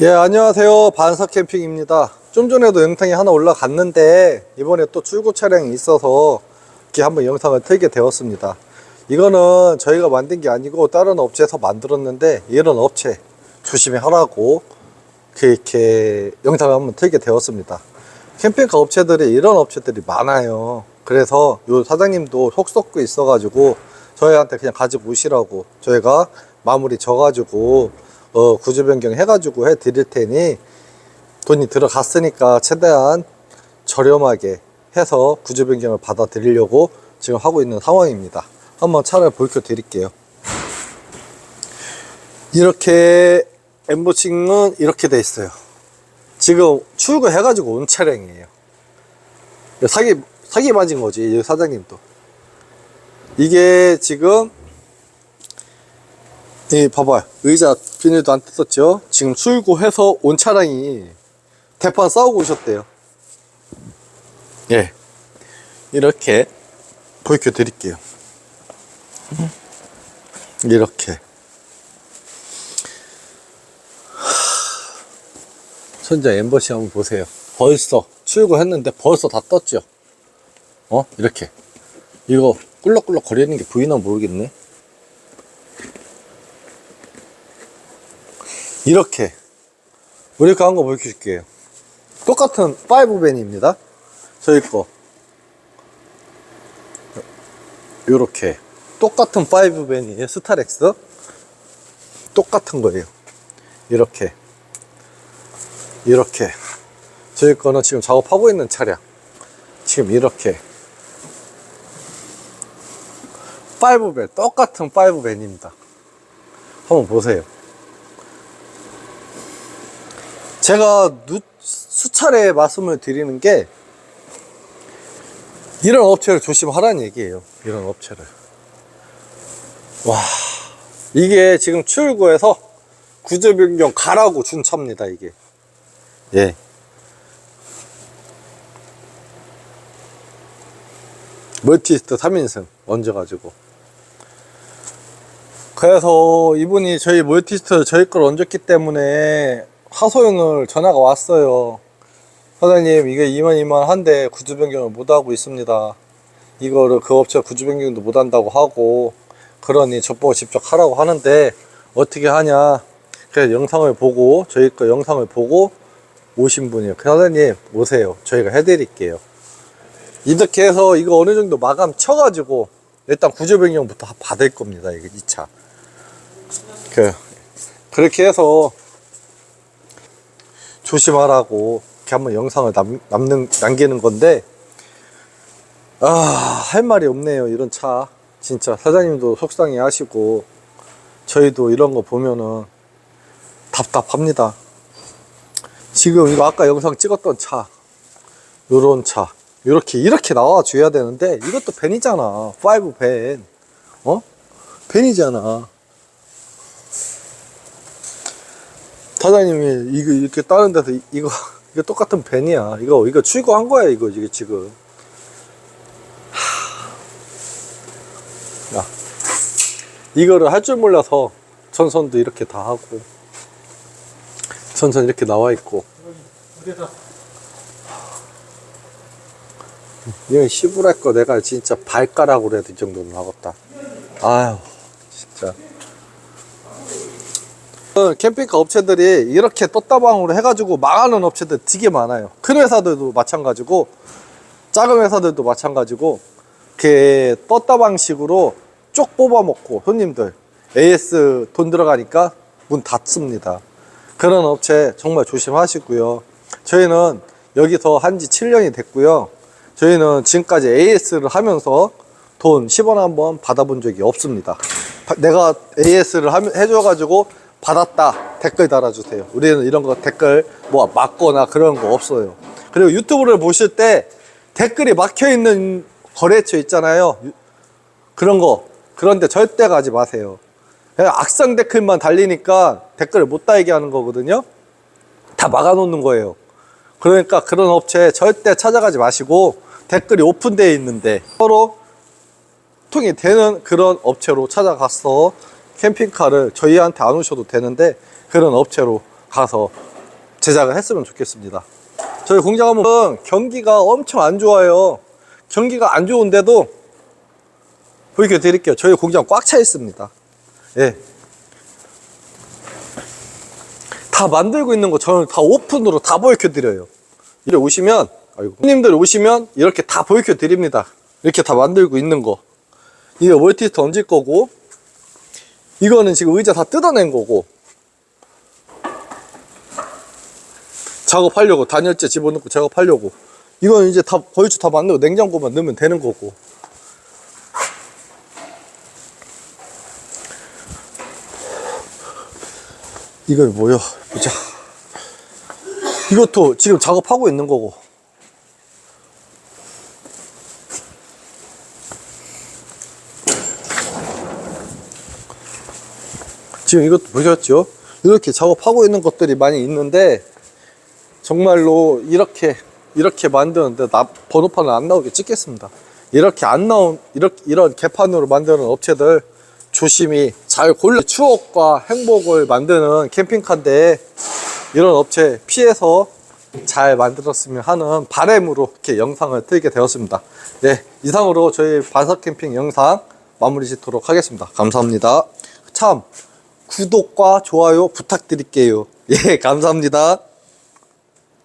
예, 안녕하세요. 반사 캠핑입니다. 좀 전에도 영상이 하나 올라갔는데, 이번에 또 출고 차량이 있어서, 이렇게 한번 영상을 틀게 되었습니다. 이거는 저희가 만든 게 아니고, 다른 업체에서 만들었는데, 이런 업체 조심히 하라고, 그렇게 영상을 한번 틀게 되었습니다. 캠핑카 업체들이 이런 업체들이 많아요. 그래서 요 사장님도 속 썩고 있어 가지고, 저희한테 그냥 가지고 오시라고, 저희가 마무리 져가지고, 어, 구조 변경 해가지고 해 드릴 테니 돈이 들어갔으니까 최대한 저렴하게 해서 구조 변경을 받아 드리려고 지금 하고 있는 상황입니다. 한번 차를 보여 드릴게요. 이렇게 엠보싱은 이렇게 돼 있어요. 지금 출고해 가지고 온 차량이에요. 사기, 사기 맞은 거지, 이 사장님도. 이게 지금 이 봐봐요. 의자 비닐도 안 뜯었죠? 지금 출고해서 온 차량이 대판 싸우고 오셨대요. 예. 이렇게 보여 드릴게요. 이렇게. 천자 엠버시 한번 보세요. 벌써 출고했는데 벌써 다 떴죠? 어? 이렇게. 이거 꿀럭꿀럭 거리는 게 보이나 모르겠네 이렇게. 이렇게 한거 보여줄게요. 똑같은 5벤입니다. 저희 거. 요렇게. 똑같은 5벤이에요 스타렉스. 똑같은 거예요. 이렇게. 이렇게. 저희 거는 지금 작업하고 있는 차량. 지금 이렇게. 5벤 똑같은 5벤입니다. 한번 보세요 제가 누, 수차례 말씀을 드리는 게 이런 업체를 조심하라는 얘기예요. 이런 업체를. 와, 이게 지금 출고해서 구조 변경 가라고 준 차입니다, 이게. 예. 멀티스트 3인승 얹어가지고. 그래서 이분이 저희 멀티스트 저희 걸 얹었기 때문에 하소연을 전화가 왔어요. 사장님, 이게 이만 이만 한데 구조 변경을 못 하고 있습니다. 이거를 그 업체 구조 변경도 못 한다고 하고 그러니 저보고 직접 하라고 하는데 어떻게 하냐? 그래서 영상을 보고 저희 거 영상을 보고 오신 분이에요. 그 사장님 오세요. 저희가 해드릴게요. 이렇게 해서 이거 어느 정도 마감 쳐가지고 일단 구조 변경부터 받을 겁니다. 이게 2차. 그 그렇게 해서 조심하라고 이렇게 한번 영상을 남, 남는, 남기는 건데, 아, 할 말이 없네요. 이런 차. 진짜 사장님도 속상해 하시고, 저희도 이런 거 보면은 답답합니다. 지금 이거 아까 영상 찍었던 차, 요런 차, 이렇게, 이렇게 나와 줘야 되는데, 이것도 벤이잖아. 5 벤. 어? 벤이잖아. 사장님이 이거 이렇게 다른 데서 이- 이거 이거 똑같은 벤이야. 이거 이거 출고한 거야 이거 이게 지금. 하... 야 이거를 할 줄 몰라서 전선도 이렇게 다 하고 전선 이렇게 나와 있고. 이거 시부랄 거 내가 진짜 발가락으로 해도 이 정도는 하겠다. 아유 진짜. 어, 캠핑카 업체들이 이렇게 떴다방으로 해가지고 망하는 업체들 되게 많아요. 큰 회사들도 마찬가지고, 작은 회사들도 마찬가지고, 그 떴다방식으로 쪽 뽑아먹고, 손님들, AS 돈 들어가니까 문 닫습니다. 그런 업체 정말 조심하시고요. 저희는 여기서 한 지 7년이 됐고요. 저희는 지금까지 AS를 하면서 돈 10원 한번 받아본 적이 없습니다. 바- 내가 AS를 해줘가지고 받았다 댓글 달아주세요. 우리는 이런 거 댓글 뭐 막거나 그런 거 없어요. 그리고 유튜브를 보실 때 댓글이 막혀 있는 거래처 있잖아요. 유- 그런 거 그런데 절대 가지 마세요. 악성 댓글만 달리니까 댓글을 못 달게 하는 거거든요. 다 막아놓는 거예요. 그러니까 그런 업체 절대 찾아가지 마시고 댓글이 오픈되어 있는데 서로 통이 되는 그런 업체로 찾아가서 캠핑카를 저희한테 안 오셔도 되는데 그런 업체로 가서 제작을 했으면 좋겠습니다. 저희 공장 하면 경기가 엄청 안 좋아요. 경기가 안 좋은데도 보여 드릴게요. 저희 공장 꽉 차 있습니다. 예. 다 만들고 있는 거 저는 다 오픈으로 다 보여켜 드려요. 이래 오시면, 아이고, 손님들 오시면 이렇게 다 보여켜 드립니다. 이렇게 다 만들고 있는 거. 이거 멀티스 던질 거고, 이거는 지금 의자 다 뜯어낸 거고, 작업하려고, 단열재 집어넣고 작업하려고. 이건 이제 다, 거의주 다 만들고 냉장고만 넣으면 되는 거고. 이건 뭐야? 보자. 이것도 지금 작업하고 있는 거고. 지금 이것도 보셨죠? 이렇게 작업하고 있는 것들이 많이 있는데 정말로 이렇게 이렇게 만드는데 나 번호판은 안 나오게 찍겠습니다. 이렇게 안 나온 이렇게 이런 개판으로 만드는 업체들 조심히 잘 골라 추억과 행복을 만드는 캠핑카인데 이런 업체 피해서 잘 만들었으면 하는 바램으로 이렇게 영상을 틀게 되었습니다. 네, 이상으로 저희 반석 캠핑 영상 마무리 짓도록 하겠습니다. 감사합니다. 참 구독과 좋아요 부탁드릴게요. 예, 감사합니다.